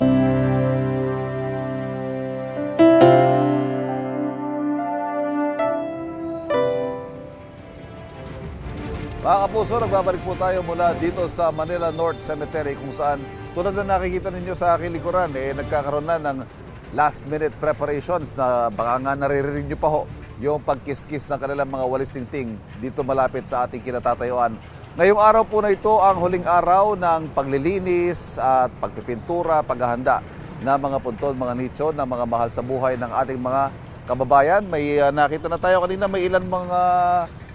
Mga kapuso, nagbabalik po tayo mula dito sa Manila North Cemetery kung saan tulad na nakikita ninyo sa aking likuran, eh, nagkakaroon na ng last minute preparations na baka nga naririnig nyo pa ho yung pagkiskis ng kanilang mga walis tingting dito malapit sa ating kinatatayuan. Ngayong araw po na ito ang huling araw ng paglilinis at pagpipintura, paghahanda ng mga puntod, mga nicho, ng mga mahal sa buhay ng ating mga kababayan. May uh, nakita na tayo kanina, may ilan mga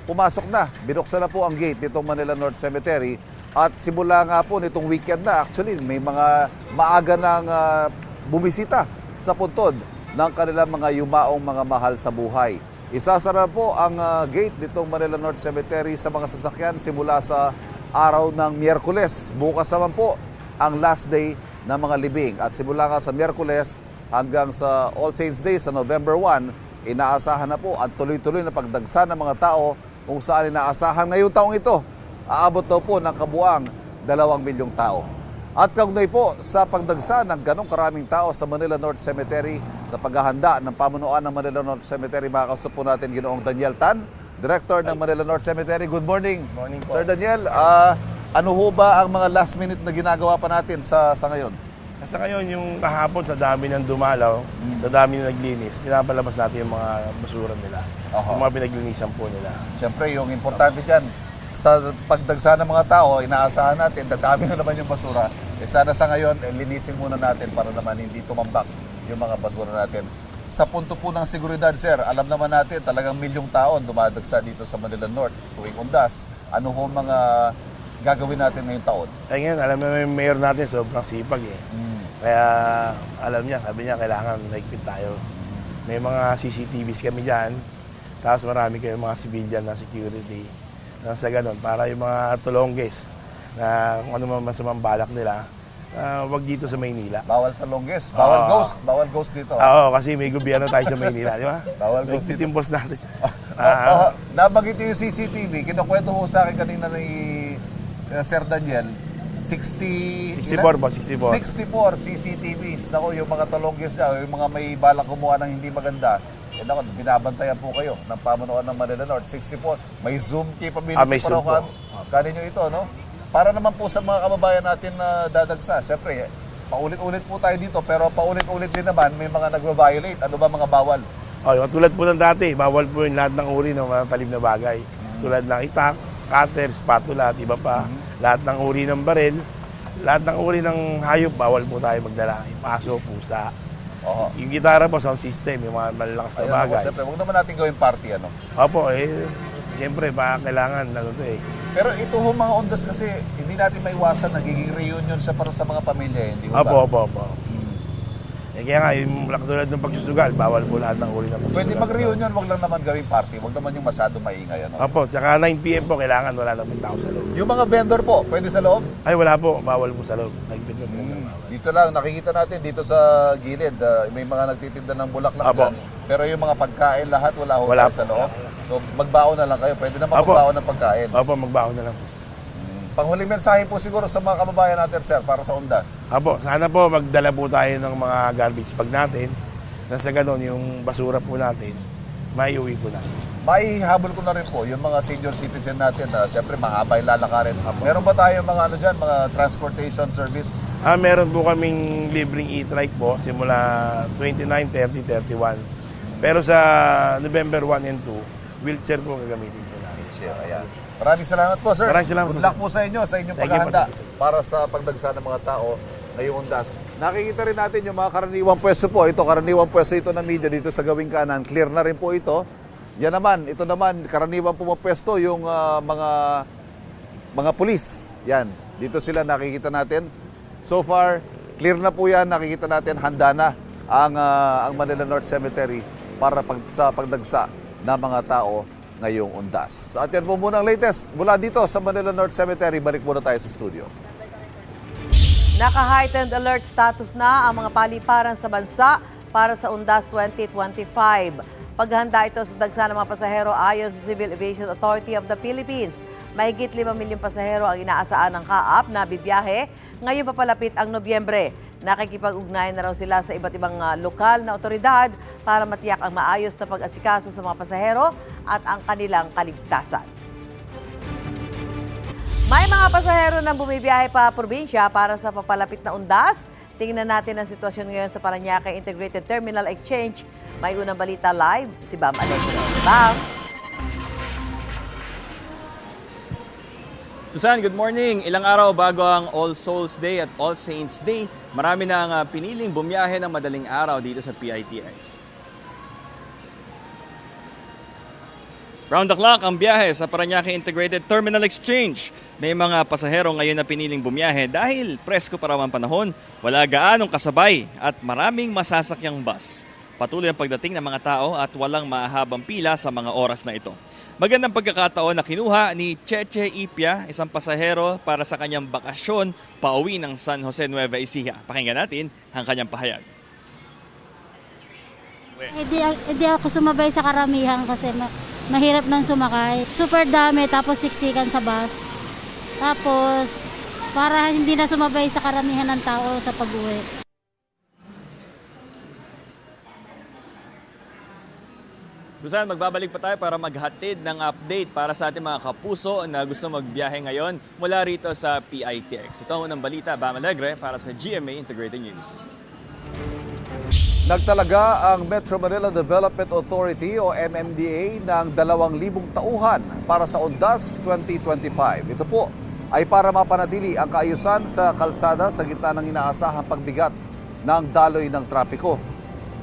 pumasok na. Binuksan na po ang gate nitong Manila North Cemetery. At simula nga po nitong weekend na, actually, may mga maaga ng ah, bumisita sa puntod ng kanilang mga yumaong mga mahal sa buhay. Isasara po ang ah, gate nitong Manila North Cemetery sa mga sasakyan simula sa araw ng Miyerkules. Bukas naman po ang last day ng mga libing. At simula nga sa Miyerkules hanggang sa All Saints Day sa November 1, inaasahan na po ang tuloy-tuloy na pagdagsa ng mga tao kung saan inaasahan ngayong taong ito. Aabot daw po ng kabuang dalawang milyong tao. At kaugnay po sa pagdagsa ng ganong karaming tao sa Manila North Cemetery sa paghahanda ng pamunuan ng Manila North Cemetery, makakausap po natin ginoong Daniel Tan, Director ng Manila North Cemetery. Good morning. Morning po. Sir Daniel, ah, ano ho ba ang mga last minute na ginagawa pa natin sa, sa ngayon? Sa ngayon, yung kahapon sa dami ng dumalaw, sa dami ng naglinis, pinapalabas natin yung mga basura nila. Oho. Yung mga pinaglinisan po nila. Siyempre, yung importante dyan, sa pagdagsa ng mga tao, inaasahan natin, dadami na naman yung basura. Eh, sana sa ngayon, eh, linisin muna natin para naman hindi tumambak yung mga basura natin. Sa punto po ng seguridad, sir, alam naman natin talagang milyong tao dumadagsa dito sa Manila North tuwing undas. Ano ho mga gagawin natin ngayong taon? Kaya ngayon, alam mo yung mayor natin, sobrang sipag eh. Kaya alam niya, sabi niya, kailangan naigpit tayo. May mga CCTVs kami dyan, tapos marami kayong mga civilian na security. Na sa ganun, para yung mga tulongges na kung ano man masamang balak nila, ah, wag dito sa Maynila. Bawal talongges, bawal Ah. ghost, bawal ghost dito. Oo, kasi may gobyerno tayo sa Maynila, di ba? Bawal ghost dito. Nagtitimpos natin. Oh, Ah, oh, nabanggit niyo yung CCTV. Kinukwento ho sa akin kanina ni uh, Sir Daniel. 60... 64 ilan? po, 64. 64 CCTVs. Nako, yung mga talongges niya, yung mga may balak kumuha ng hindi maganda, eh nako, binabantayan po kayo ng pamunuan ng Manila North. 64, may Zoom capability Ah, may pa raw kaninyo ito, no? Para naman po sa mga kababayan natin na dadagsa. Siyempre, eh, paulit-ulit po tayo dito, pero paulit-ulit din naman may mga nagva-violate. Ano ba mga bawal? Oh, tulad po ng dati, bawal po yung lahat ng uri ng mga talim na bagay. Tulad ng itak, cutter, spatula at iba pa. Lahat ng uri ng baril, lahat ng uri ng hayop, bawal po tayo magdala. Yung aso, pusa. Oo. Yung gitara po, sound system, yung mga malalakas na Ayun ako, bagay. siyempre, huwag naman natin gawin party, ano? Opo, eh, siyempre, pa kailangan, ano to eh. Pero ito ho mga ondas kasi hindi natin maiwasan nagiging reunion siya para sa mga pamilya, eh, hindi ba? Opo, opo, opo. Eh, kaya nga, yung katulad ng pagsusugal, bawal po lahat ng uri ng pagsusugal. Pwede mag-reunion, wag lang naman gawing party, wag naman yung masyado maingay, ano? Opo, tsaka 9pm po, kailangan wala na pong tao sa loob. Yung mga vendor po, pwede sa loob? Ay, wala po, bawal po sa loob. Nagpit na po. Dito lang, nakikita natin dito sa gilid, ah, may mga nagtitinda ng bulaklak Apo. dyan. Pero yung mga pagkain lahat, wala ho Wala sa loob. So magbaon na lang kayo, pwede na magbaon ng pagkain. Opo, magbaon na lang po. Panghuling mensahe po siguro sa mga kababayan natin, sir, para sa ondas. Apo, sana po magdala po tayo ng mga garbage bag natin. Na sa ganun, yung basura po natin, maiuwi po natin. Maihabol ko na rin po yung mga senior citizen natin na siyempre mahaba yung lalakarin. Meron ba tayo mga ano dyan, mga transportation service? Ah, meron po kaming libreng e-trike po simula 29, 30, 31. Pero sa November 1 and 2, wheelchair po gagamitin po. Share, ayan. Maraming salamat po, sir. Maraming salamat Good po, luck po sa inyo, sa inyong Thank you paghahanda para sa pagdagsa ng mga tao ngayong undas. Nakikita rin natin yung mga karaniwang pwesto po. Ito, karaniwang pwesto ito ng media dito sa gawing kanan. Clear na rin po ito. Yan naman, ito naman, karaniwang pumapwesto yung ah, mga mga pulis. Yan, dito sila nakikita natin. So far, clear na po yan. Nakikita natin, handa na ang, ah, ang Manila North Cemetery para pag, sa pagdagsa ng mga tao ngayong undas. At yan po muna ang latest mula dito sa Manila North Cemetery. Balik muna tayo sa studio. Naka-heightened alert status na ang mga paliparan sa bansa para sa Undas 2025. Paghanda ito sa dagsa ng mga pasahero ayon sa Civil Aviation Authority of the Philippines. Mahigit 5 milyong pasahero ang inaasaan ng kaap na bibiyahe ngayong papalapit ang Nobyembre. Nakikipag-ugnayan na raw sila sa iba't ibang ah, lokal na otoridad para matiyak ang maayos na pag-asikaso sa mga pasahero at ang kanilang kaligtasan. May mga pasahero na bumibiyahe pa probinsya para sa papalapit na undas. Tingnan natin ang sitwasyon ngayon sa Paranaque Integrated Terminal Exchange. May unang balita live, si Bam Alexio. Bam! Susan, good morning. Ilang araw bago ang All Souls Day at All Saints Day, marami na ang piniling bumiyahe ng madaling araw dito sa PITX. Round the clock ang biyahe sa Paranaque Integrated Terminal Exchange. May mga pasahero ngayon na piniling bumiyahe dahil presko pa raw ang panahon, wala gaanong kasabay at maraming masasakyang bus. Patuloy ang pagdating ng mga tao at walang mahabang pila sa mga oras na ito. Magandang pagkakataon na kinuha ni Cheche Ipia, isang pasahero para sa kanyang bakasyon pauwi ng San Jose Nueva Ecija. Pakinggan natin ang kanyang pahayag. Hindi, hindi ako sumabay sa karamihan kasi ma- mahirap nang sumakay. Super dami, tapos siksikan sa bus. Tapos, para hindi na sumabay sa karamihan ng tao sa pag-uwi. Susan, magbabalik pa tayo para maghatid ng update para sa ating mga kapuso na gusto magbiyahe ngayon mula rito sa PITX. Ito ang balita, Bam Alegre para sa GMA Integrated News. Nagtalaga ang Metro Manila Development Authority o MMDA ng 2,000 tauhan para sa Undas 2025. Ito po ay para mapanatili ang kaayusan sa kalsada sa gitna ng inaasahang pagbigat ng daloy ng trapiko.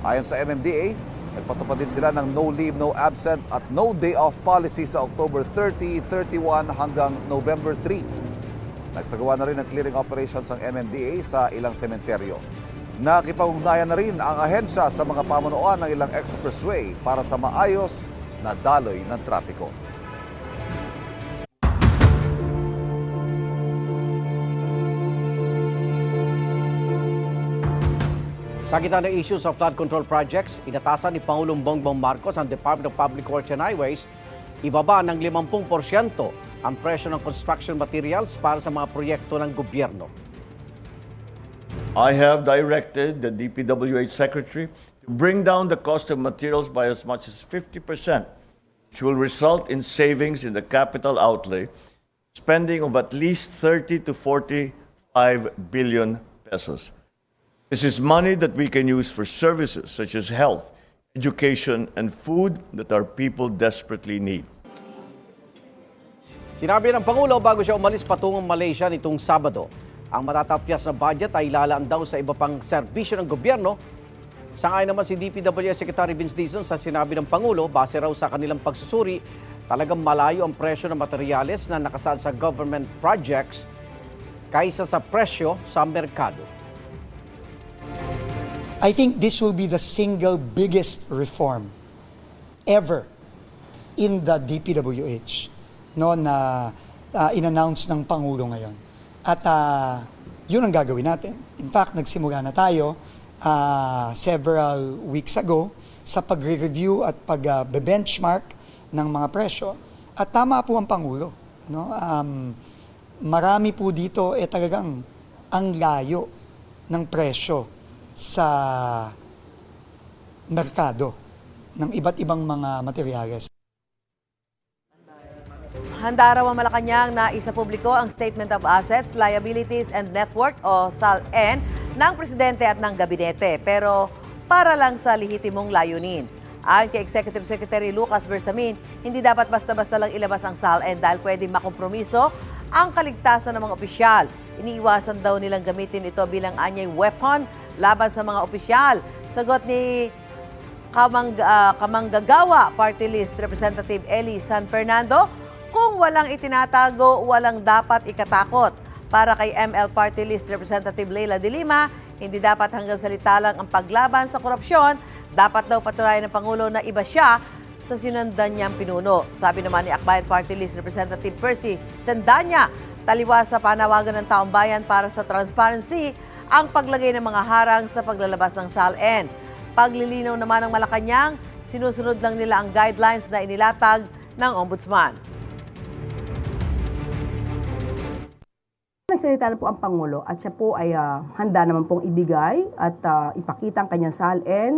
Ayon sa MMDA, nagpatupad din sila ng no leave, no absent at no day off policy sa October 30, 31 hanggang November 3. Nagsagawa na rin ng clearing operations ang MMDA sa ilang sementeryo. Nakipag-ugnayan na rin ang ahensya sa mga pamunuan ng ilang expressway para sa maayos na daloy ng trapiko. Sa gitna ng issue sa flood control projects, inatasan ni Pangulong Bongbong Marcos ang Department of Public Works and Highways ibaba ng 50% ang presyo ng construction materials para sa mga proyekto ng gobyerno. I have directed the DPWH Secretary to bring down the cost of materials by as much as 50%, which will result in savings in the capital outlay, spending of at least 30 to 45 billion pesos. This is money that we can use for services such as health, education, and food that our people desperately need. Sinabi ng Pangulo bago siya umalis patungong Malaysia nitong Sabado, ang matatapyas na budget ay lalaan daw sa iba pang serbisyo ng gobyerno. Sangayon naman si DPWH Secretary Vince Dizon sa sinabi ng Pangulo, base raw sa kanilang pagsusuri, talagang malayo ang presyo ng materyales na nakasaad sa government projects kaysa sa presyo sa merkado. I think this will be the single biggest reform ever in the DPWH no na uh, in-announce ng pangulo ngayon. At uh, yun ang gagawin natin. In fact, nagsimula na tayo uh, several weeks ago sa pagre-review at pag-benchmark ng mga presyo. At tama po ang pangulo, no? Um, marami po dito eh talagang ang layo ng presyo sa merkado ng iba't ibang mga materyales. Handa raw ang Malacanang na isa ang Statement of Assets, Liabilities and Net Worth o SALN ng Presidente at ng Gabinete. Pero para lang sa lehitimong layunin. Ayon kay Executive Secretary Lucas Bersamin, hindi dapat basta-basta lang ilabas ang SALN dahil pwedeng makompromiso ang kaligtasan ng mga opisyal. Iniiwasan daw nilang gamitin ito bilang anyay weapon laban sa mga opisyal. Sagot ni Kamang, ah, Kamanggagawa Party List Representative Eli San Fernando, kung walang itinatago, walang dapat ikatakot. Para kay ML Party List Representative Leila de Lima, hindi dapat hanggang salita lang ang paglaban sa korupsyon, dapat daw patunayan ng Pangulo na iba siya sa sinundan niyang pinuno. Sabi naman ni Akbayan Party List Representative Percy Sendanya, taliwas sa panawagan ng taong bayan para sa transparency ang paglagay ng mga harang sa paglalabas ng SALN. Paglilinaw naman ng Malacanang, sinusunod lang nila ang guidelines na inilatag ng Ombudsman. nagsasalita na po ang Pangulo at siya po ay ah, handa naman pong ibigay at ah, ipakita ang kanyang SALN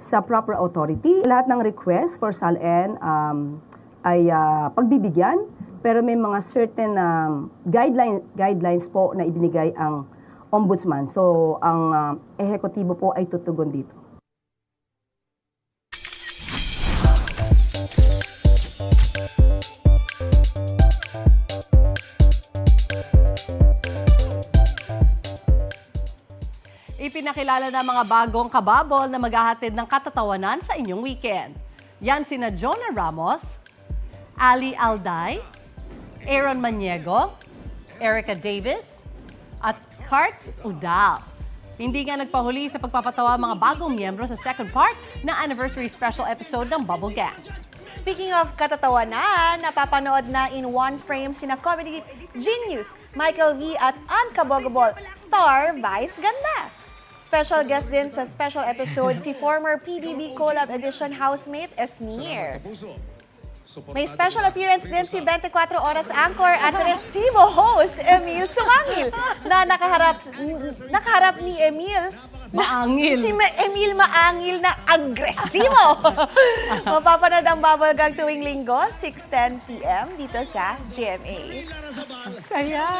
sa proper authority. Lahat ng request for SALN um, ay ah, pagbibigyan pero may mga certain um, guideline, guidelines po na ibinigay ang ombudsman. So ang ah, ehekutibo po ay tutugon dito. Ipinakilala na mga bagong kababol na maghahatid ng katatawanan sa inyong weekend. Yan sina Jonah Ramos, Ali Alday, Aaron Maniego, Erica Davis, Kurt Udal. Hindi nga nagpahuli sa pagpapatawa mga bagong miyembro sa second part ng anniversary special episode ng Bubble Gang. Speaking of katatawanan, napapanood na in one frame sina comedy genius Michael V. at Ann Kabogobol, star Vice Ganda. Special guest din sa special episode si former PBB Collab Edition housemate Esnir. May special appearance din si 24 Oras Anchor at Resibo host Emil Sumangil na nakaharap nakaharap ni Emil Maangil. Si Ma- Emil Maangil na agresibo. Mapapanood ang Bubble Gang tuwing linggo, 6.10 p.m. dito sa GMA. Saya!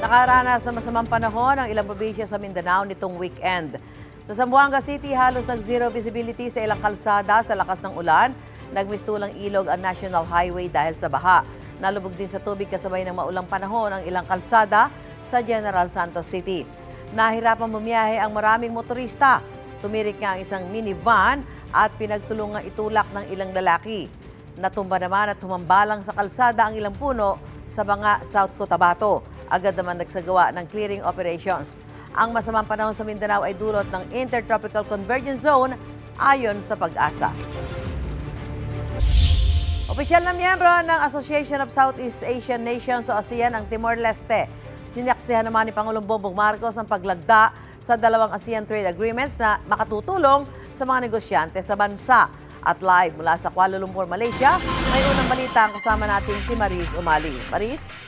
Nakaranas ng masamang panahon ang ilang probinsya sa Mindanao nitong weekend. Sa Zamboanga City, halos nag-zero visibility sa ilang kalsada sa lakas ng ulan. Nagmistulang ilog ang National Highway dahil sa baha. Nalubog din sa tubig kasabay ng maulang panahon ang ilang kalsada sa General Santos City. Nahirapang bumiyahe ang maraming motorista. Tumirik nga ang isang minivan at pinagtulungang itulak ng ilang lalaki. Natumba naman at humambalang sa kalsada ang ilang puno sa Banga, South Cotabato. Agad naman nagsagawa ng clearing operations. Ang masamang panahon sa Mindanao ay dulot ng Intertropical Convergence Zone ayon sa pag-asa. Opisyal na miyembro ng Association of Southeast Asian Nations o ASEAN ang Timor-Leste. Sinaksihan naman ni Pangulong Bongbong Marcos ang paglagda sa dalawang ASEAN trade agreements na makatutulong sa mga negosyante sa bansa. At live mula sa Kuala Lumpur, Malaysia, may unang balita ang kasama natin si Maris Umali. Maris?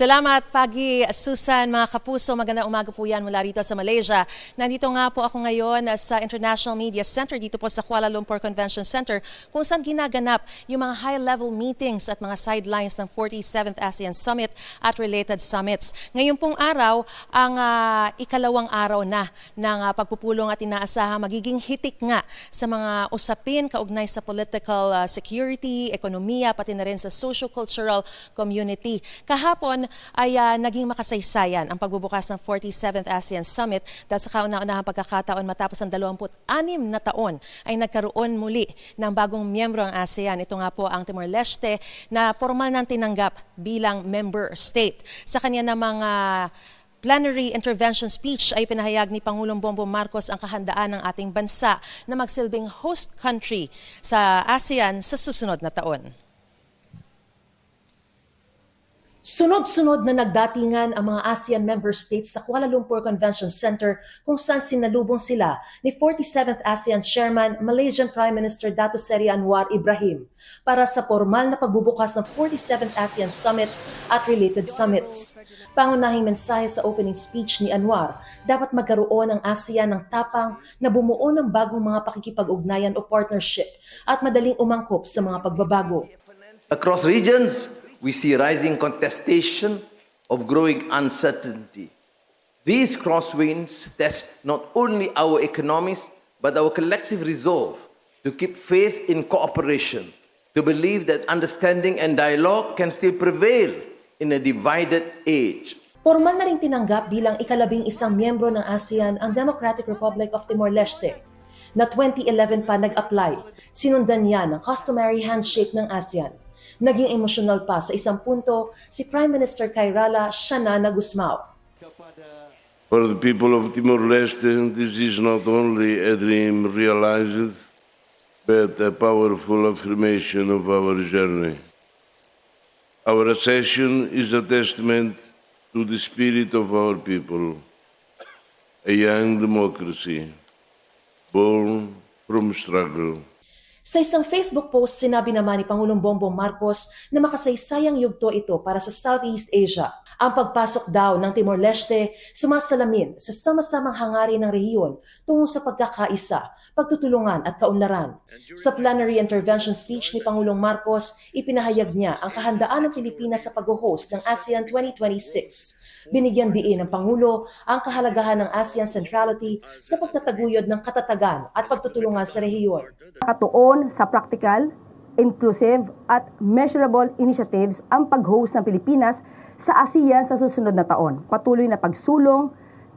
Salamat, Pagi Susan, mga kapuso. Magandang umaga po yan mula rito sa Malaysia. Nandito nga po ako ngayon sa International Media Center dito po sa Kuala Lumpur Convention Center kung saan ginaganap yung mga high-level meetings at mga sidelines ng 47th ASEAN Summit at related summits. Ngayon pong araw, ang ah, ikalawang araw na ng ah, pagpupulong at inaasahan magiging hitik nga sa mga usapin kaugnay sa political ah, security, ekonomiya, pati na rin sa social-cultural community. Kahapon ay ah, naging makasaysayan ang pagbubukas ng 47th ASEAN Summit dahil sa kauna-unahang pagkakataon matapos ang 26 na taon ay nagkaroon muli ng bagong miyembro ang ASEAN. Ito nga po ang Timor-Leste na formal nang tinanggap bilang member state. Sa kanya namang ah, plenary intervention speech ay pinahayag ni Pangulong Bongbong Marcos ang kahandaan ng ating bansa na magsilbing host country sa ASEAN sa susunod na taon. Sunod-sunod na nagdatingan ang mga ASEAN member states sa Kuala Lumpur Convention Center kung saan sinalubong sila ni 47th ASEAN Chairman Malaysian Prime Minister Dato Seri Anwar Ibrahim para sa formal na pagbubukas ng 47th ASEAN Summit at related summits. Pangunahing mensahe sa opening speech ni Anwar, dapat magkaroon ang ASEAN ng tapang na bumuo ng bagong mga pakikipag-ugnayan o partnership at madaling umangkop sa mga pagbabago. Across regions, we see rising contestation of growing uncertainty. These crosswinds test not only our economies, but our collective resolve to keep faith in cooperation, to believe that understanding and dialogue can still prevail in a divided age. Formal na rin tinanggap bilang ikalabing isang miyembro ng ASEAN ang Democratic Republic of Timor-Leste na 2011 pa nag-apply. Sinundan niya ng customary handshake ng ASEAN. Naging emosyonal pa sa isang punto si Prime Minister Kairala Shanana Gusmao. For the people of Timor-Leste, this is not only a dream realized, but a powerful affirmation of our journey. Our accession is a testament to the spirit of our people, a young democracy born from struggle. Sa isang Facebook post, sinabi naman ni Pangulong Bongbong Marcos na makasaysayang yugto ito para sa Southeast Asia. Ang pagpasok daw ng Timor-Leste sumasalamin sa sama-samang hangarin ng rehiyon tungo sa pagkakaisa, pagtutulungan at kaunlaran. Sa plenary intervention speech ni Pangulong Marcos, ipinahayag niya ang kahandaan ng Pilipinas sa pag-host ng ASEAN 2026. Binigyan diin ng Pangulo ang kahalagahan ng ASEAN centrality sa pagtataguyod ng katatagan at pagtutulungan sa rehiyon. Nakatuon sa practical, inclusive at measurable initiatives ang pag-host ng Pilipinas sa ASEAN sa susunod na taon. Patuloy na pagsulong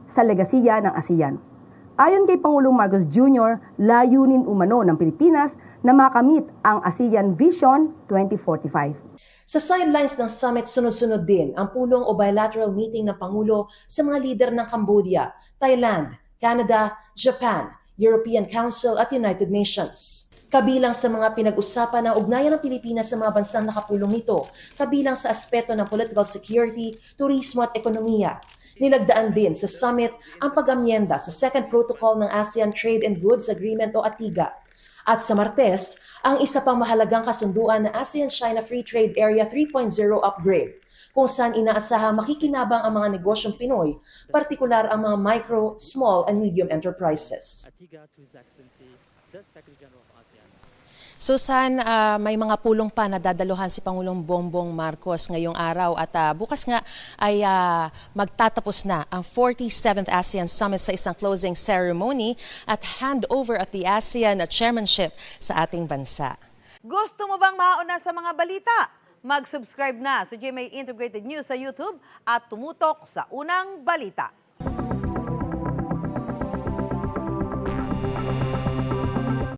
sa legasiya ng ASEAN. Ayon kay Pangulong Marcos Jr., layunin umano ng Pilipinas na makamit ang ASEAN Vision 2045. Sa sidelines ng summit, sunod-sunod din ang pulong o bilateral meeting ng Pangulo sa mga lider ng Cambodia, Thailand, Canada, Japan, European Council at United Nations. Kabilang sa mga pinag-usapan ng ugnayan ng Pilipinas sa mga bansang nakapulong nito, kabilang sa aspeto ng political security, turismo at ekonomiya. Nilagdaan din sa summit ang pag-amyenda sa Second Protocol ng ASEAN Trade and Goods Agreement o ATIGA. At sa Martes, ang isa pang mahalagang kasunduan na ASEAN-China Free Trade Area 3.0 upgrade, kung saan inaasahang makikinabang ang mga negosyong Pinoy, partikular ang mga micro, small, and medium enterprises. Susan, ah, may mga pulong pa na dadaluhan si Pangulong Bongbong Marcos ngayong araw at ah, bukas nga ay ah, magtatapos na ang 47th ASEAN Summit sa isang closing ceremony at handover at the ASEAN chairmanship sa ating bansa. Gusto mo bang mauna sa mga balita? Mag-subscribe na sa GMA Integrated News sa YouTube at tumutok sa unang balita.